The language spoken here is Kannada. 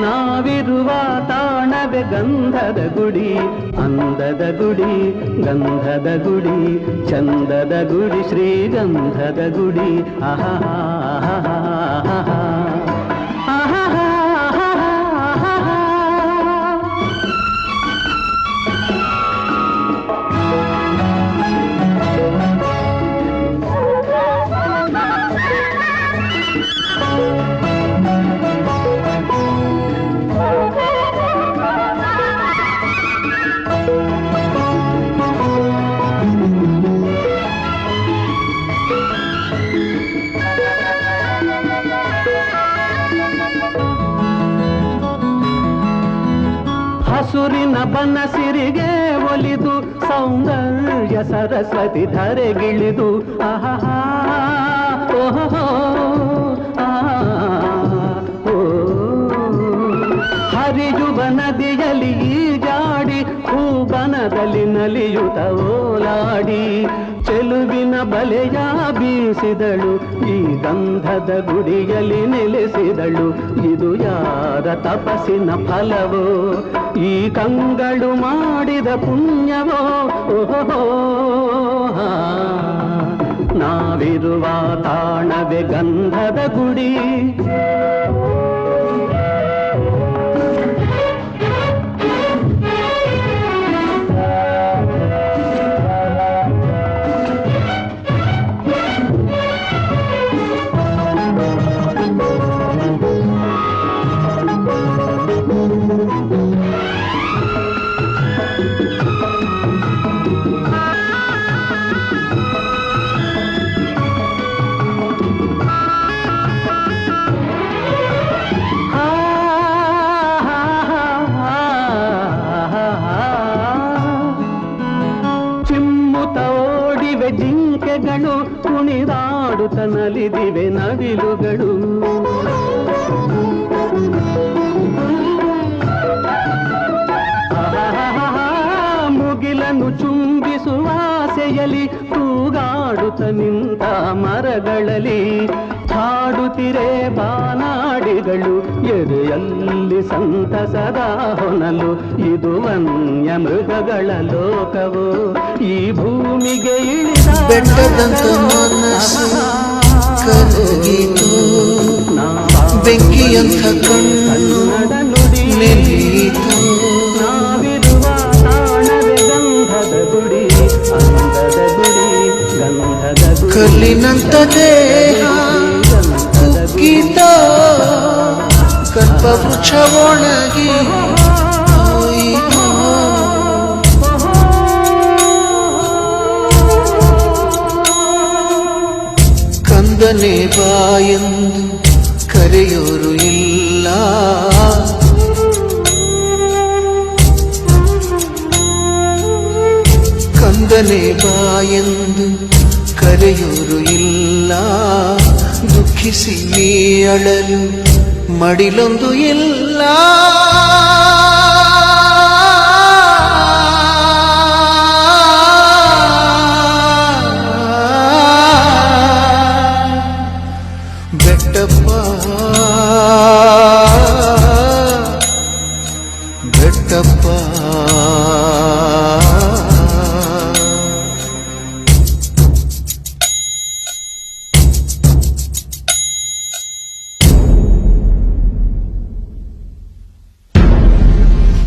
ನಾವಿರುವ ತಾಣದ ಗಂಧದ ಗುಡಿ ಅಂದದ ಗುಡಿ ಗಂಧದ ಗುಡಿ ಚಂದದ ಗುಡಿ ಶ್ರೀಗಂಧದ ಗುಡಿ. ಆಹಾ ಹಸುರಿನ ಸಿರಿಗೆ ಒಲಿದು ಸೌಂದರ್ಯ ಸರಸ್ವತಿ ಧರೆಗಿಳಿದು ಆಹಾ ಓಹೋ ಹರಿಯುವ ನದಿಯಲ್ಲಿ ಜಾಡಿ ಹೂಬನದಲ್ಲಿ ನಲಿಯುತ್ತ ಓಲಾಡಿ. ಚೆಲುವಿನ ಬಲೆಯ ಬೀಸಿದಳು, ಈ ಗಂಧದ ಗುಡಿಯಲ್ಲಿ ನೆಲೆಸಿದಳು. ಇದು ಯಾರ ತಪಸ್ಸಿನ ಫಲವೋ? ಈ ಕಂಗಳು ಮಾಡಿದ ಪುಣ್ಯವೋ? ಓಹೋ ನಾವಿರುವ ತಾಣವೇ ಗಂಧದ ಗುಡಿ. ಜಿಂಕೆಗಳು ಕುಣಿದಾಡುತ್ತ ನಲಿದಿವೆ ನವಿಲುಗಳು ಮುಗಿಲನ್ನು ಚುಂಬಿಸುವ ಆಸೆಯಲಿ ತೂಗಾಡುತ್ತ ನಿಂತ ಮರಗಳಲ್ಲಿ. ಹಾಡುತ್ತಿರೆ ಬಾನಾಡಿಗಳು ಎದೆಯಲ್ಲಿ ಸಂತಸದ ಹೊನಲು ಇದು ವನ್ಯ ಮೃಗಗಳ ಲೋಕವು. ಈ ಭೂಮಿಗೆ ಇಳಿದ ಬೆಂಕಿಯಂಥ ಕಣ್ಣು ನುಡಿ ನಾವಿರುವ ತಾಣವೇ ಗಂಧದ ಗುಡಿ ಅಂದದ ಗುಡಿ ಗಂಧದ ಗುಡಿ. ಕಲ್ಪವೃಕ್ಷ ಒಣಗಿ ಹೋಯಿತು. ಕಂದನೆ ಬಾಯೆಂದು ಕರೆಯೋರು ಇಲ್ಲ ಕಂದನೆ ಬಾಯೆಂದು ಕರೆಯೋರು ಇಲ್ಲ ದುಃಖಿಸಿ ನೀ ಅಳಲು ಮಡಿಲೊಂದು ಇಲ್ಲ